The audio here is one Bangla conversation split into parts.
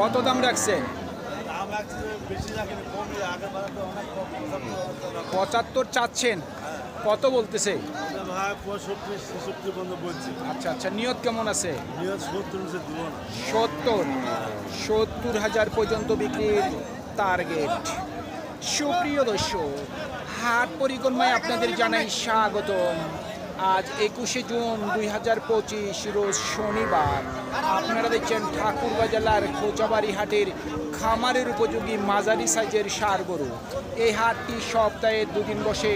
কত দাম রাখছি? পঁচাত্তর চাচ্ছেন। কত বলতেছে? আচ্ছা আচ্ছা নিয়ত কেমন আছে? সত্তর সত্তর। হাজার পর্যন্ত বিক্রির টার্গেট সুপ্রিয় দর্শক হাট পরিক্রমায় আপনাদের জানাই স্বাগতম। আজ একুশে জুন দুই হাজার পঁচিশ, রোজ শনিবার। আপনারা দেখছেন ঠাকুরগাঁ জেলার খোঁচাবাড়ি হাটের খামারের উপযোগী মাঝারি সাইজের সার গরু। এই হাটটি সপ্তাহে দুদিন বসে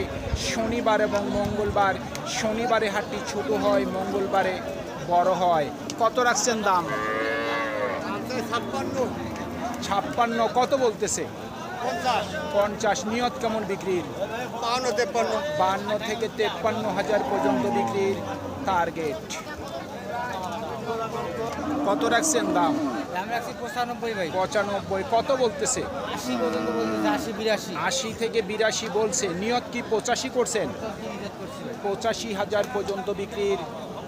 শনিবার এবং মঙ্গলবার। শনিবারে হাটটি ছোট হয়, মঙ্গলবারে বড় হয়। কত রাখছেন দাম? ছাপ্পান্ন। ছাপ্পান্ন, কত বলতেছে? পঞ্চাশ। নিয়ত কেমন বিক্রির? বাহান্ন তেপ্পান্ন। বান্ন থেকে তেপ্পান্ন হাজার পর্যন্ত বিক্রির টার্গেট কত রাখছেন দাম? দাম রাখছি পঁচানব্বই ভাই। পঁচানব্বই কত বলতেছে? আশি আশি বিরাশি। আশি থেকে বিরাশি বলছে। নিয়ত কি পঁচাশি করছেন? পঁচাশি হাজার পর্যন্ত বিক্রির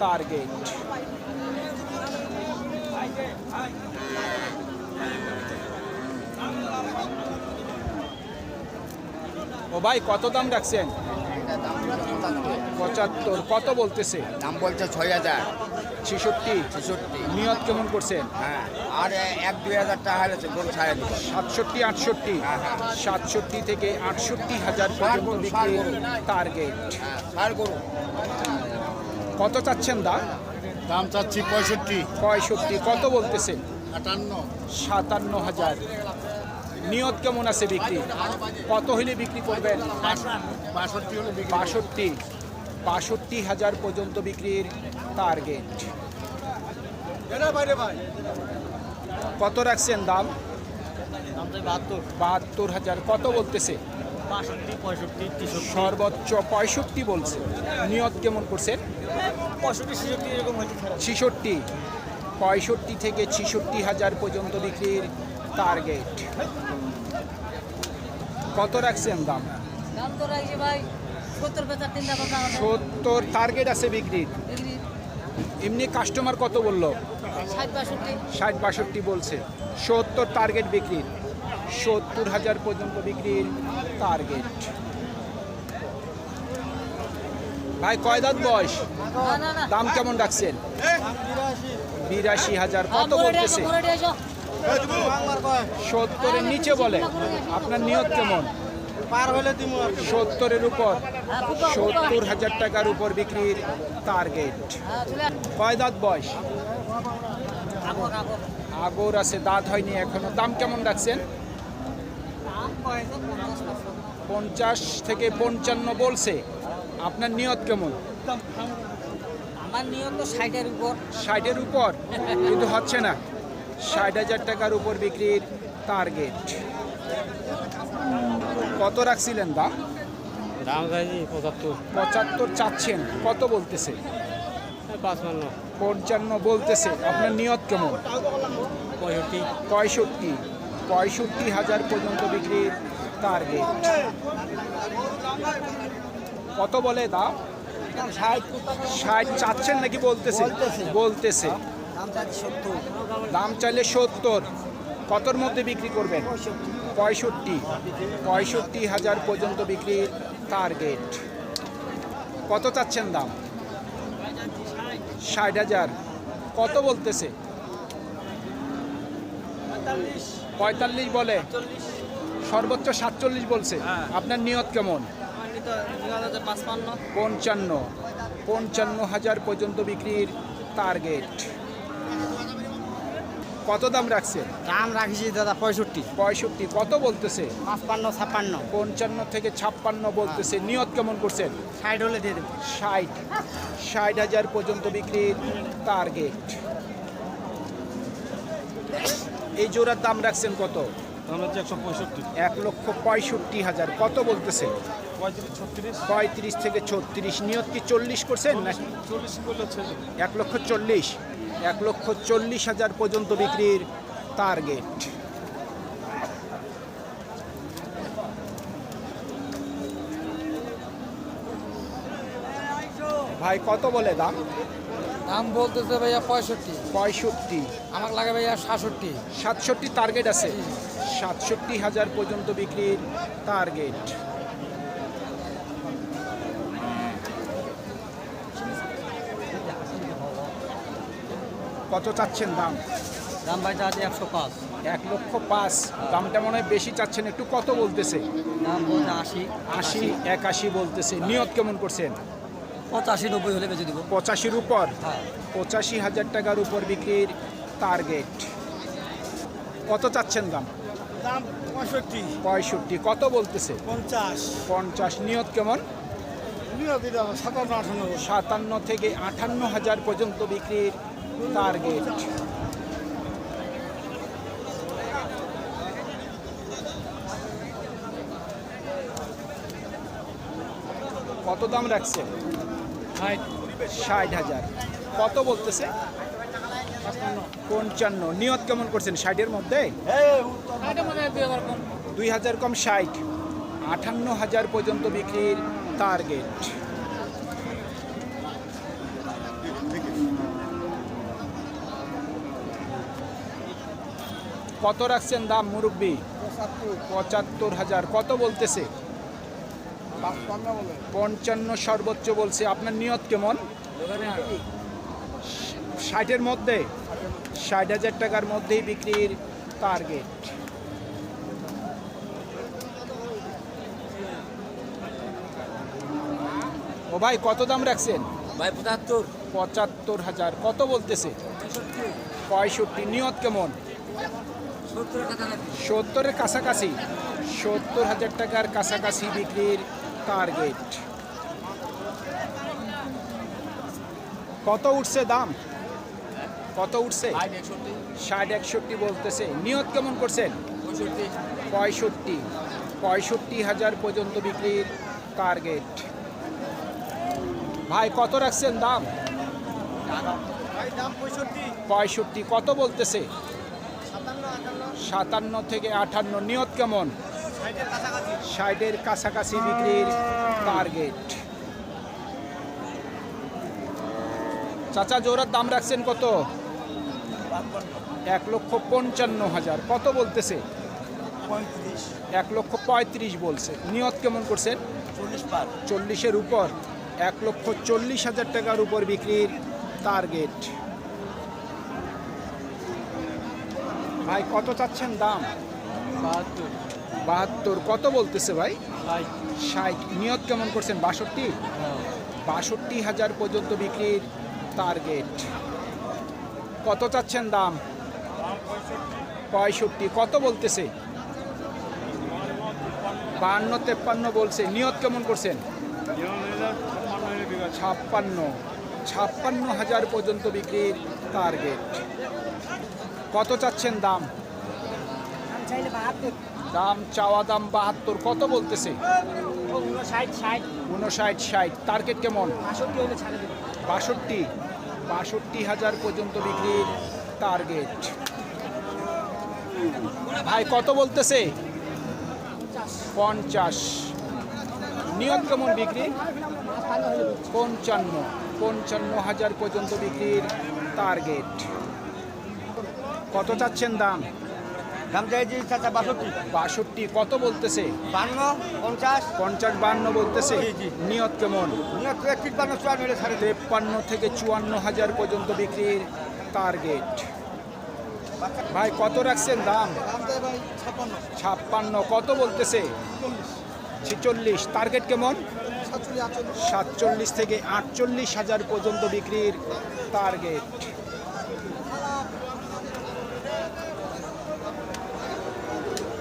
টার্গেট ও ভাই কত দাম রাখছেন? পঁচাত্তর কত বলতেছে? দাম বলছে ছয় হাজার। ছেষট্টি? ছেষট্টি। নিয়ত কেমন করছেন? হ্যাঁ আর এক দুই হাজার টাকা হলে গরু ছাড়া সাতষট্টি আটষট্টি? সাতষট্টি থেকে আটষট্টি হাজার পর্যন্ত বিক্রির টার্গেট হ্যাঁ গরু। কত চাচ্ছেন দা? দাম চাচ্ছি পঁয়ষট্টি। পঁয়ষট্টি কত বলতেছে? আটান্ন সাতান্ন হাজার। নিয়ত কেমন আছে বিক্রি? কত হইলে বিক্রি করবেন? বাষট্টি। বাষট্টি হাজার পর্যন্ত বিক্রির টার্গেট কত রাখছেন দাম? বাহাত্তর হাজার। কত বলতেছে? সর্বোচ্চ পঁয়ষট্টি বলছে। নিয়ত কেমন করছেন? ছিষট্টি। পঁয়ষট্টি থেকে ছিষট্টি হাজার পর্যন্ত বিক্রির টার্গেট কত রাখছেন দাম? দাম তো রাখছি ভাই সত্তর পেঁচার তিনটা কথা সত্তর টার্গেট আছে বিক্রির? এমনি কাস্টমার কত বলল? ষাট বাষট্টি। ষাট বাষট্টি বলছে। সত্তর টার্গেট বিক্রির। সত্তর হাজার পর্যন্ত বিক্রির টার্গেট ভাই কয় দাঁত বয়স? দাম কেমন রাখছেন? বিরাশি। হাজার। কত বলতেছে? সত্তরের নিচে বলে। আপনার নিয়ত কেমন? পার হলে সত্তরের উপর। সত্তর হাজার টাকার উপর বিক্রির টার্গেট কয় দাঁত বয়স? আগর আছে দাঁত হয়নি এখনও। দাম কেমন রাখছেন? পঞ্চাশ থেকে পঞ্চান্ন বলছে। আপনার নিয়ত কেমন? আমার নিয়ম তো ষাটের উপর। ষাটের উপর? কিন্তু হচ্ছে না। ষাট হাজার টাকার উপর বিক্রির টার্গেট কত রাখছিলেন দাম দাম চাইছি পঁচাত্তর। পঁচাত্তর চাচ্ছেন। কত বলতেছে? পাঁচপান্ন। পঞ্চান্ন বলতেছে। আপনার নিয়ত কেমন? পঁয়ষট্টি। পঁয়ষট্টি। পঁয়ষট্টি হাজার পর্যন্ত বিক্রির টার্গেট কত বলে দাম? ষাট। ষাট চাচ্ছেন নাকি বলতেছে। বলতেছে। দাম চাইলে সত্তর। কতর মধ্যে বিক্রি করবেন? পঁয়ষট্টি। পঁয়ষট্টি হাজার পর্যন্ত বিক্রির টার্গেট। কত চাচ্ছেন দাম? ষাট হাজার। কত বলতেছে? পঁয়তাল্লিশ। বলে। সর্বোচ্চ সাতচল্লিশ বলছে। আপনার নিয়ত কেমন? পঞ্চান্ন। পঞ্চান্ন হাজার পর্যন্ত বিক্রির টার্গেট। কত দাম রাখছে? দাম রাখছি দাদা পঁয়ষট্টি। পঁয়ষট্টি কত বলতেছে? পাঁচপান্ন ছাপ্পান্ন। পঞ্চান্ন থেকে ছাপ্পান্ন বলতেছে। নিয়ত কেমন করছেন? ষাট হলে দিয়ে দেবো। ষাট। ষাট হাজার পর্যন্ত বিক্রির টার্গেট এই জোড়ার দাম রাখছেন কত? দাম হচ্ছে একশো পঁয়ষট্টি। এক লক্ষ পঁয়ষট্টি হাজার। কত বলতেছে? পঁয়ত্রিশ থেকে ছত্রিশ। নিয়ত কি চল্লিশ করছেন? এক লক্ষ চল্লিশ। এক লক্ষ চল্লিশ হাজার পর্যন্ত বিক্রির টার্গেট ভাই কত বলে দাম? দাম বলতেছে ভাইয়া পঁয়ষট্টি। পঁয়ষট্টি। আমার লাগে ভাইয়া সাতষট্টি। সাতষট্টি টার্গেট আছে। সাতষট্টি হাজার পর্যন্ত বিক্রির টার্গেট কত চাচ্ছেন দাম? দাম ভাই আছে একশো পাঁচ। এক লক্ষ পাঁচ। দামটা মনে হয় বেশি চাচ্ছেন একটু কত বলতেছে? দাম বলতে আশি। আশি একাশি বলতেছে। নিয়ত কেমন করছেন? পঁচাশি নব্বই হলে বেঁচে দেবো। পঁচাশির উপর? হ্যাঁ। পঁচাশি হাজার টাকার উপর বিক্রির টার্গেট কত চাচ্ছেন দাম? দাম পঁয়ষট্টি। পঁয়ষট্টি। কত বলতেছে? পঞ্চাশ। পঞ্চাশ। নিয়ত কেমন? সাতান্ন আঠান্ন। সাতান্ন থেকে আটান্ন হাজার পর্যন্ত বিক্রির টার্গেট কত দাম রাখছে? ষাট। হাজার। কত বলতেছে? পঞ্চান্ন। নিয়ত কেমন করছেন ষাটের মধ্যে? দুই হাজার কম। ষাট। আটান্ন হাজার পর্যন্ত বিক্রির টার্গেট কত রাখছেন দাম মুরব্বী? পঁচাত্তর হাজার। কত বলতেছে? পঞ্চান্ন সর্বোচ্চ বলছে। আপনার নিয়ত কেমন? ষাটের মধ্যে? ষাট হাজার টাকার মধ্যেই বিক্রির টার্গেট ও ভাই কত দাম রাখছেন? ভাই পঁচাত্তর। পঁচাত্তর হাজার। কত বলতেছে? পঁয়ষট্টি। নিয়ত কেমন? সত্তরের কাছাকাছি। সত্তর হাজার টাকার কাছাকাছি বিক্রির টার্গেট কত উঠছে দাম? কত উঠছে? ষাট একষট্টি। বলতেছে। নিয়ত কেমন করছেন? পঁয়ষট্টি। পঁয়ষট্টি। হাজার পর্যন্ত বিক্রির টার্গেট ভাই কত রাখছেন দাম? পঁয়ষট্টি। কত বলতেছে? সাতান্ন থেকে আটান্ন নিয়ত কেমন? ষাটের কাছাকাছি বিক্রির টার্গেট চাচা জোড়ার দাম রাখছেন কত? এক লক্ষ পঞ্চান্ন হাজার। কত বলতেছে? এক লক্ষ পঁয়ত্রিশ বলছে। নিয়ত কেমন করছেন? চল্লিশের উপর। এক লক্ষ চল্লিশ হাজার টাকার উপর বিক্রির টার্গেট ভাই কত চাচ্ছেন দাম? বাহাত্তর। বাহাত্তর। কত বলতেছে ভাই? ষাট। নিয়ত কেমন করছেন? বাষট্টি? বাষট্টি হাজার পর্যন্ত বিক্রির টার্গেট কত চাচ্ছেন দাম? পঁয়ষট্টি। কত বলতেছে? বাহান্ন তেপ্পান্ন বলছে। নিয়ত কেমন করছেন? ছাপ্পান্ন। ছাপ্পান্ন হাজার পর্যন্ত বিক্রির টার্গেট কত চাচ্ছেন দাম? দাম চাওয়া দাম বাহাত্তর কত বলতেছে? ষাট ষাট। উনষাট ষাট টার্গেট কেমন? বাষট্টি বাষট্টি বাষট্টি হাজার পর্যন্ত বিক্রির টার্গেট ভাই কত বলতেছে? পঞ্চাশ। নিয়ত কেমন বিক্রি? পঞ্চান্ন পঞ্চান্ন হাজার পর্যন্ত বিক্রির টার্গেট কত চাচ্ছেন দাম? দাম চাইছি চাচা বাষট্টি। বাষট্টি কত বলতেছে? বান্ন পঞ্চাশ। পঞ্চাশ বান্ন বলতেছে। নিয়ত কেমন? তিপ্পান্ন চুয়ান্ন তেপ্পান্ন থেকে চুয়ান্ন হাজার পর্যন্ত বিক্রির টার্গেট ভাই কত রাখছেন দাম? ছাপ্পান্ন। কত বলতেছে? ছেচল্লিশ। টার্গেট কেমন? সাতচল্লিশ থেকে আটচল্লিশ হাজার পর্যন্ত বিক্রির টার্গেট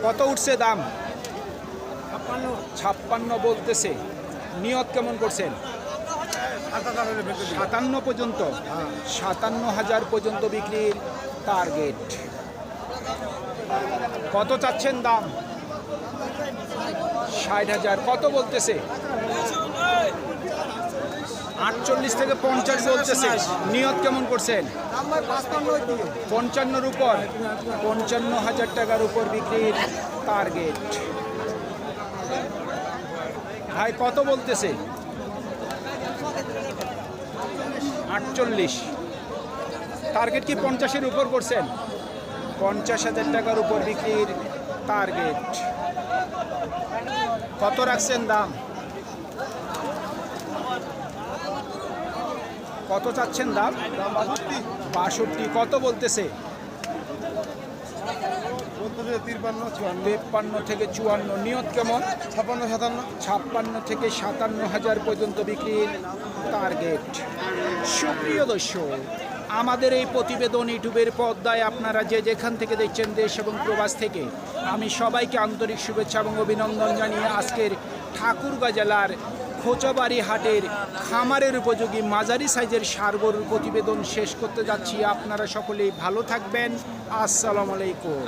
কত উঠছে দাম? ছাপ্পান্ন বলতেছে। নিয়ত কেমন করছেন? সাতান্ন পর্যন্ত। সাতান্ন হাজার পর্যন্ত বিক্রির টার্গেট কত চাচ্ছেন দাম? ষাট হাজার। কত বলতেছে? আটচল্লিশ থেকে পঞ্চাশ বলতেছে। নিয়ত কেমন করছেন? পঞ্চান্নর উপর, পঞ্চান্ন হাজার টাকার উপর বিক্রির টার্গেট ভাই, কত বলতেছে? আটচল্লিশ। টার্গেট কি পঞ্চাশের উপর করছেন? পঞ্চাশ হাজার টাকার উপর বিক্রির টার্গেট কত রাখছেন দাম? কত চাচ্ছেন দাম? বাষট্টি কত বলতেছে? চুয়ান্ন। থেকে চুয়ান্ন নিয়ত কেমন? ছাপান্ন সাতান্ন। ছাপ্পান্ন থেকে সাতান্ন হাজার পর্যন্ত বিক্রির টার্গেট সুপ্রিয় দর্শক আমাদের এই প্রতিবেদন ইউটিউবের পর্দায় আপনারা যে যেখান থেকে দেখছেন দেশ এবং প্রবাস থেকে আমি সবাইকে আন্তরিক শুভেচ্ছা এবং অভিনন্দন জানিয়ে আজকের ঠাকুরগাঁ জেলার খোঁচাবাড়ি হাটের খামারের উপযোগী মাঝারি সাইজের সারগরুর প্রতিবেদন শেষ করতে যাচ্ছি। আপনারা সকলেই ভালো থাকবেন। আসসালামু আলাইকুম।